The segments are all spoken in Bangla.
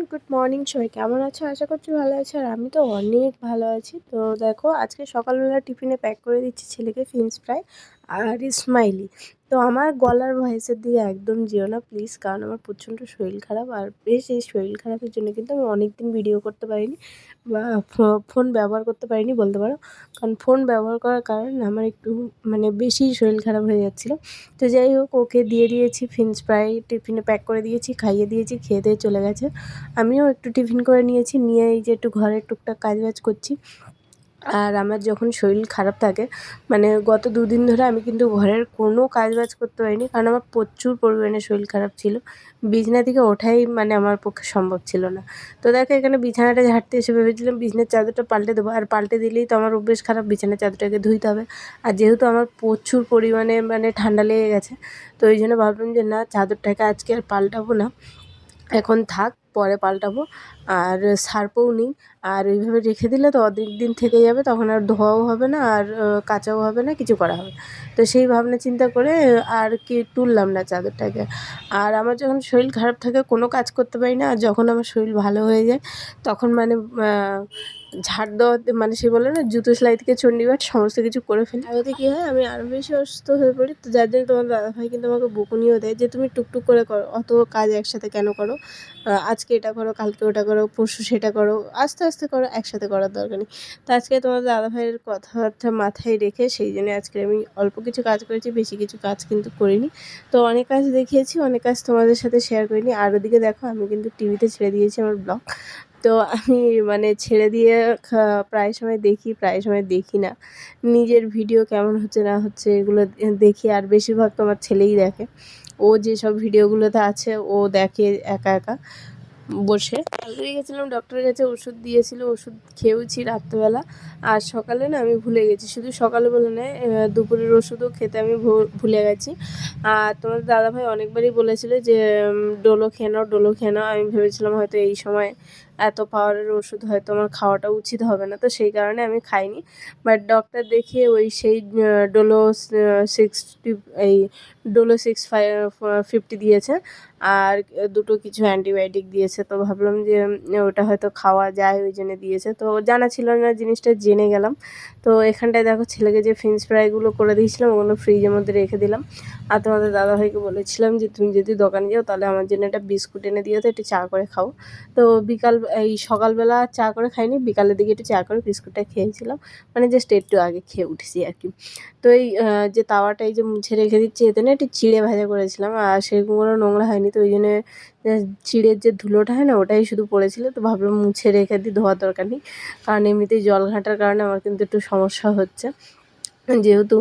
এভরিওয়ান গুড মর্নিং সবাই কেমন আছো? আশা করছি ভালো আছো। আর আমি তো অনেক ভালো আছি। তো দেখো, আজকে সকালবেলা টিফিনে প্যাক করে দিচ্ছি ছেলেকে ফিন্স ফ্রাই আর স্মাইলি তো আমার গলার ভয়েসের দিকে একদম যেও না প্লিজ কারণ আমার প্রচণ্ড শরীর খারাপ আর বেশ এই শরীর খারাপের জন্য কিন্তু আমি অনেক দিন ভিডিও করতে পারিনি বা ফোন ব্যবহার করতে পারিনি বলতে পারো। কারণ ফোন ব্যবহার করার কারণে আমার একটু মানে বেশি শরীর খারাপ হয়ে যাচ্ছিল। তো যাই হোক, ওকে দিয়ে দিয়েছি ফিন্স ফ্রাই টিফিনে প্যাক করে দিয়েছি, খাইয়ে দিয়েছি, খেয়ে দিয়ে চলে গেছে। আমিও একটু টিফিন করে নিয়েছি, নিয়ে এই যে একটু ঘরের টুকটাক কাজ বাজ করছি। আর আমার যখন শরীর খারাপ থাকে মানে গত দুদিন ধরে আমি কিন্তু ঘরের কোনো কাজ বাজ করতে পারিনি, কারণ আমার প্রচুর পরিমাণে শরীর খারাপ ছিল। বিছনা থেকে ওঠাই মানে আমার পক্ষে সম্ভব ছিল না। তো দেখো এখানে বিছানাটা ঝাড়তে এসে ভেবেছিলাম বিছনার চাদরটা পাল্টে দেবো, আর পাল্টে দিলেই তো আমার অভ্যেস খারাপ, বিছানার চাদরটাকে ধুইতে হবে। আর যেহেতু আমার প্রচুর পরিমাণে মানে ঠান্ডা লেগে গেছে, তো ওই জন্য ভাবলাম যে না, চাদরটাকে আজকে আর পাল্টাবো না। এখন থাক, পরে পাল্টাবো। আর সার্পও নিই আর ওইভাবে রেখে দিলে তো অনেক দিন থেকে যাবে, তখন আর ধোয়াও হবে না, আর কাচাও হবে না, কিছু করা হবে তো সেই ভাবনা চিন্তা করে আর কি তুললাম না চাদরটাকে। আর আমার যখন শরীর খারাপ থাকে, কোনো কাজ করতে পারি না, আর যখন আমার শরীর ভালো হয়ে যায়, তখন মানে ঝাড় দেওয়াতে মানে সে বলে না, জুতো, সেলাই থেকে চণ্ডীপাঠ সমস্ত কিছু করে ফেলি। তাতে কী হয়, আমি আরও বেশি অসুস্থ হয়ে পড়ি, তো যার জন্য তোমার দাদাভাই কিন্তু আমাকে বকুনিও দেয় যে, তুমি টুকটুক করে করো, অত কাজ একসাথে কেন করো? আজকে এটা করো, কালকে ওটা করো, পরশু সেটা করো, আস্তে আস্তে করো, একসাথে করার দরকার নেই। তো আজকে তোমার দাদাভাইয়ের কথাবার্তা মাথায় রেখে সেই জন্য আজকে আমি অল্প কিছু কাজ করেছি, বেশি কিছু কাজ কিন্তু করিনি। তো অনেক কাজ দেখিয়েছি, অনেক কাজ তোমাদের সাথে শেয়ার করিনি। আর ওদিকে দেখো, আমি কিন্তু টিভিতে ছেড়ে দিয়েছি আমার ব্লগ তো আমি মানে ছেড়ে দিয়ে প্রায় সময় দেখি, প্রায় সময় দেখি না। নিজের ভিডিও কেমন হচ্ছে না হচ্ছে এগুলো দেখি। আর বেশিরভাগ তো আমার ছেলেই দেখে। ও যেসব ভিডিওগুলোতে আছে, ও দেখে একা একা বসে। কালকে গেছিলাম ডক্টরের কাছে ওষুধ দিয়েছিল, ওষুধ খেয়েওছি রাত্রেবেলা। আর সকালে না আমি ভুলে গেছি। শুধু সকালে বলে নেয় দুপুরের ওষুধও খেতে আমি ভুলে গেছি। আর তোমার দাদাভাই অনেকবারই বলেছিল যে ডোলো খেয়ে নাও, ডোলো খেয়ে নাও। আমি ভেবেছিলাম হয়তো এই সময় এত পাওয়ারের ওষুধ হয়তো আমার খাওয়াটা উচিত হবে না, তো সেই কারণে আমি খাইনি। বাট ডক্টর দেখিয়ে ওই সেই ডোলো সিক্সটি এই ডোলো সিক্স ফাইভ ফিফটি দিয়েছে। আর দুটো কিছু অ্যান্টিবায়োটিক দিয়েছে, তো ভাবলাম যে ওটা হয়তো খাওয়া যায়, ওই জন্য দিয়েছে। তো জানা ছিল না, জিনিসটা জেনে গেলাম। তো এখানটায় দেখো ছেলেকে যে ফ্রেঞ্চ ফ্রাইগুলো করে দিয়েছিলাম, ওগুলো ফ্রিজের মধ্যে রেখে দিলাম। আর তোমাদের দাদাভাইকে বলেছিলাম যে, তুমি যদি দোকানে যাও, তাহলে আমার জন্য একটা বিস্কুট এনে দিও, তো একটু চা করে খাও। তো বিকাল এই সকালবেলা চা করে খাইনি, বিকালের দিকে একটু চা করে বিস্কুটটা খেয়েছিলাম। মানে জাস্ট একটু আগে খেয়ে উঠেছি আর কি। তো এই যে তাওয়াটা এই যে মুছে রেখে দিচ্ছি, এতে না একটু চিড়ে ভাজা করেছিলাম। আর সেরকম কোনো নোংরা হয়নি, তো ওই জন্য চিড়ের যে ধুলোটা হয় না, ওটাই শুধু পড়েছিল। তো ভাবলাম মুছে রেখে দিই, ধোয়ার দরকার নেই। কারণ এমনিতেই জল ঘাঁটার কারণে আমার কিন্তু একটু সমস্যা হচ্ছে। যেহেতু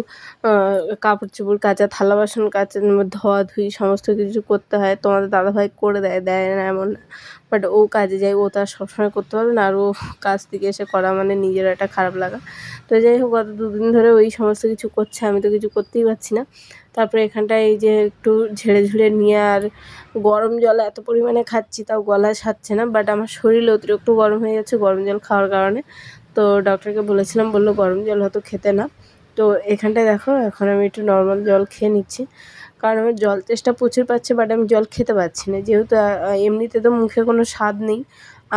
কাপড় চোপড় কাচা, থালা বাসন কাচা ধোয়া ধুই, সমস্ত কিছু করতে হয় তোমাদের দাদাভাই করে দেয় দেয় না এমন না। বাট ও কাজে যায়, ও তো আর সবসময় করতে পারবে না, আর ও কাজ থেকে এসে করা মানে নিজের একটা খারাপ লাগা। তো যাই হোক, গত দুদিন ধরে ওই সমস্ত কিছু করছে, আমি তো কিছু করতেই পারছি না। তারপরে এখানটায় এই যে একটু ঝেড়ে ঝুড়ে নিয়ে আর গরম জল এত পরিমাণে খাচ্ছি, তাও গলা সারছে না। বাট আমার শরীর অতিরিক্ত গরম হয়ে যাচ্ছে গরম জল খাওয়ার কারণে। তো ডক্টরকে বলেছিলাম, বলল গরম জল হয়তো খেতে না। তো এখানটায় দেখো, এখন আমি একটু নর্মাল জল খেয়ে নিচ্ছি। কারণ আমার জল তেষ্টা প্রচুর পাচ্ছে বাট আমি জল খেতে পারছি না। যেহেতু এমনিতে তো মুখে কোনো স্বাদ নেই,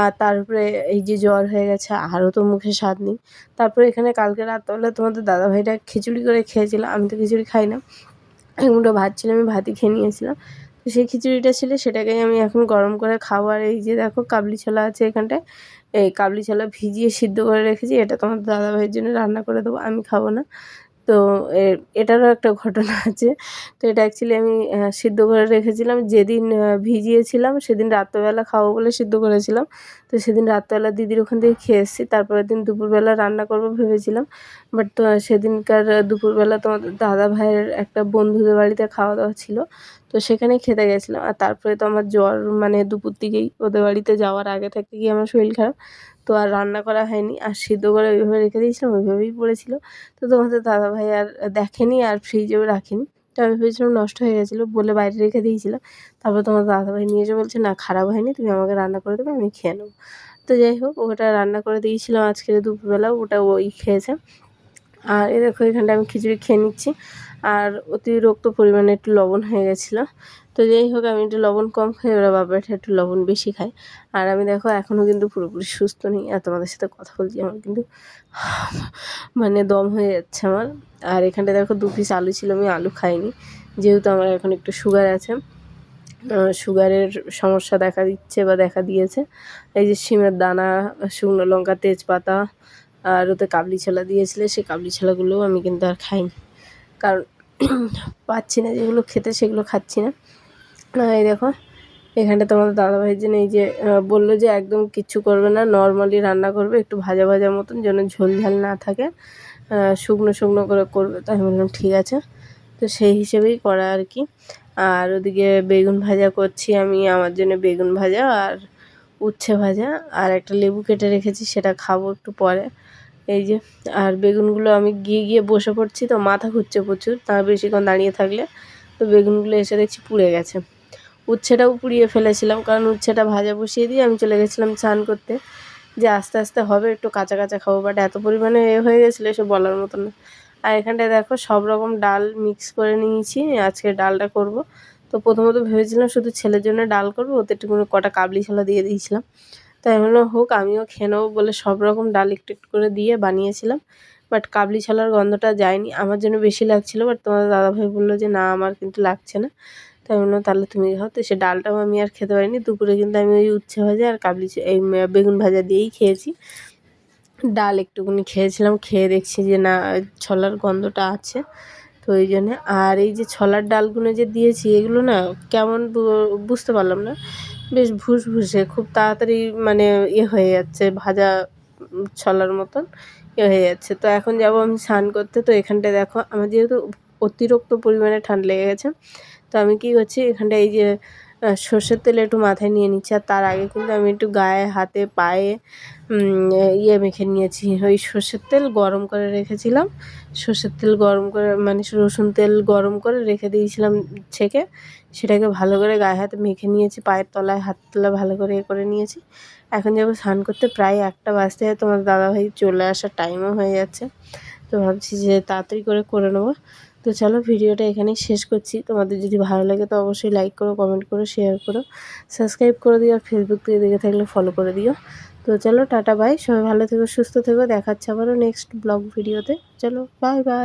আর তারপরে এই যে জ্বর হয়ে গেছে, আরও তো মুখে স্বাদ নেই। তারপরে এখানে কালকে রাতবেলা তোমাদের দাদাভাইটা খিচুড়ি করে খেয়েছিলাম আমি তো খিচুড়ি খাই না। এক মুঠো ভাত ছিল, আমি ভাতই খেয়ে নিয়েছিলাম। তো সেই খিচুড়িটা ছিল, সেটাকেই আমি এখন গরম করে খাব। আর এই যে দেখো, কাবলি ছোলা আছে এখানটায়। এই কাবলি ছোলা ভিজিয়ে সিদ্ধ করে রেখেছি, এটা তোমার দাদাভাইয়ের জন্য রান্না করে দেবো, আমি খাব না। তো এটারও একটা ঘটনা আছে। তো এটা অ্যাকচুয়ালি আমি সিদ্ধ করে রেখেছিলাম। যেদিন ভিজিয়েছিলাম, সেদিন রাত্রেবেলা খাব বলে সিদ্ধ করেছিলাম। তো সেদিন রাত্রেবেলা দিদির ওখান থেকে খেয়ে এসেছি, তারপরের দিন দুপুরবেলা রান্না করব ভেবেছিলাম। বাট তো সেদিনকার দুপুরবেলা তোমাদের দাদা ভাইয়ের একটা বন্ধুদের বাড়িতে খাওয়া দাওয়া ছিল। তো সেখানেই খেতে গেছিলাম। আর তারপরে তো আমার জ্বর মানে দুপুর দিকেই ওদের বাড়িতে যাওয়ার আগে থেকে গিয়ে আমার শরীর খারাপ? তো আর রান্না করা হয়নি। আর সিদ্ধ করে ওইভাবে রেখে দিয়েছিলাম, ওইভাবেই পড়েছিল। তো তোমাদের দাদাভাই আর দেখেনি আর ফ্রিজেও রাখেনি। তো আমি ভেবেছিলাম নষ্ট হয়ে গেছিল বলে বাইরে রেখে দিয়েছিলাম। তারপর তোমার দাদাভাই নিয়ে এসে বলছে, না, খারাপ হয়নি, তুমি আমাকে রান্না করে দেবে, আমি খেয়ে নেব। তো যাই হোক, ওটা রান্না করে দিয়েছিলাম আজকের দুপুরবেলা, ওটা ওই খেয়েছে। আর এ দেখো, এখানটা আমি খিচুড়ি খেয়ে নিচ্ছি। আর অতিরিক্ত পরিমাণে একটু লবণ হয়ে গেছিল। তো যাই হোক, আমি একটু লবণ কম খাই, ওরা বাবাটা একটু লবণ বেশি খায়। আর আমি দেখো, এখনও কিন্তু পুরোপুরি সুস্থ নেই। আর তোমাদের সাথে কথা বলছি, আমার কিন্তু মানে দম হয়ে যাচ্ছে আমার। আর এখানটা দেখো, দু পিস আলু ছিল, আমি আলু খাইনি। যেহেতু আমার এখন একটু সুগার আছে সুগারের সমস্যা দেখা দিচ্ছে বা দেখা দিয়েছে। এই যে শিমের দানা, শুকনো লঙ্কা, তেজপাতা আর ওতে কাবলি ছোলা দিয়েছিলে, সেই কাবলি ছোলাগুলোও আমি কিন্তু আর খাইনি। কারণ পাচ্ছি না, যেগুলো খেতে সেগুলো খাচ্ছি না। এই দেখো, এখানটা তোমাদের দাদাভাইয়ের জন্য এই যে বলল যে একদম কিচ্ছু করবে না, নর্মালি রান্না করবে, একটু ভাজা ভাজার মতন যেন ঝোল ঝাল না থাকে শুকনো শুকনো করে করবে। তাই আমি বললাম, ঠিক আছে। তো সেই হিসেবেই করা আর কি। আর ওদিকে বেগুন ভাজা করছি আমি, আমার জন্য বেগুন ভাজা আর উচ্ছে ভাজা। আর একটা লেবু কেটে রেখেছি, সেটা খাব একটু পরে। এই যে, আর বেগুনগুলো আমি গিয়ে গিয়ে বসে পড়ছি তো মাথা ঘুরছে প্রচুর তা বেশিক্ষণ দাঁড়িয়ে থাকলে। তো বেগুনগুলো এসে দেখছি পুড়ে গেছে। উচ্ছেটাও পুড়িয়ে ফেলেছিলাম, কারণ উচ্ছেটা ভাজা বসিয়ে দিয়ে আমি চলে গেছিলাম চান করতে। যে আস্তে আস্তে হবে, একটু কাঁচা কাঁচা খাব বাট এত পরিমাণে এ হয়ে গেছিল এসব বলার মতো না। আর এখানটায় দেখো, সব রকম ডাল মিক্স করে নিয়েছি, আজকে ডালটা করব। তো প্রথমত ভেবেছিলাম শুধু ছেলের জন্য ডাল করব, ওতে একটু কটা কাবলি ছোলা দিয়ে দিয়েছিলাম। তাই হলো হোক, আমিও খেয়ে নেব বলে সব রকম ডাল একটু একটু করে দিয়ে বানিয়েছিলাম। বাট কাবলি ছোলার গন্ধটা যায়নি। আমার জন্য বেশি লাগছিল, বাট তোমাদের দাদাভাই বলল যে, না, আমার কিন্তু লাগছে না। তাই বললাম তাহলে তুমি খাও। তো সে ডালটাও আমি আর খেতে পারিনি। দুপুরে কিন্তু আমি ওই উচ্ছে ভাজা আর কাবলি এই বেগুন ভাজা দিয়েই খেয়েছি। ডাল একটুকুনি খেয়েছিলাম, খেয়ে দেখছি যে, না, ছলার গন্ধটা আছে। তো ওই জন্যে, আর এই যে ছলার ডালগুলো যে দিয়েছি, এগুলো না কেমন বুঝতে পারলাম না। বেশ ভুসভুসে, খুব তাড়াতাড়ি মানে ইয়ে হয়ে যাচ্ছে, ভাজা ছলার মতন ইয়ে হয়ে যাচ্ছে। তো এখন যাব আমি স্নান করতে। তো এখানটায় দেখো, আমার যেহেতু অতিরিক্ত পরিমাণে ঠান্ডা লেগে গেছে, তো আমি কী করছি, এখানটায় এই যে সর্ষের তেল একটু মাথায় নিয়ে নিচ্ছি। আর তার আগে কিন্তু আমি একটু গায়ে, হাতে, পায়ে ইয়ে মেখে নিয়েছি। ওই সর্ষের তেল গরম করে রেখেছিলাম। সর্ষের তেল গরম করে মানে রসুন তেল গরম করে রেখে দিয়েছিলাম ছেঁকে। সেটাকে ভালো করে গায়ে হাতে মেখে নিয়েছি। পায়ের তলায় হাত তলায় ভালো করে এ করে নিয়েছি। এখন যাব স্নান করতে। প্রায় একটা বাজতে তোমার দাদাভাই চলে আসার টাইমও হয়ে যাচ্ছে। তো ভাবছি যে তাড়াতাড়ি করে করে নেব। তো চলো ভিডিওটা এখানেই শেষ করছি। তোমাদের যদি ভালো লাগে তো অবশ্যই লাইক করো কমেন্ট করো শেয়ার করো সাবস্ক্রাইব করে দিও, আর ফেসবুক থেকে দেখে থাকলে ফলো করে দিও। তো চলো টাটা বাই সবাই ভালো থেকো, সুস্থ থেকো। দেখাচ্ছে আবারও নেক্সট ব্লগ ভিডিওতে। চলো বাই বাই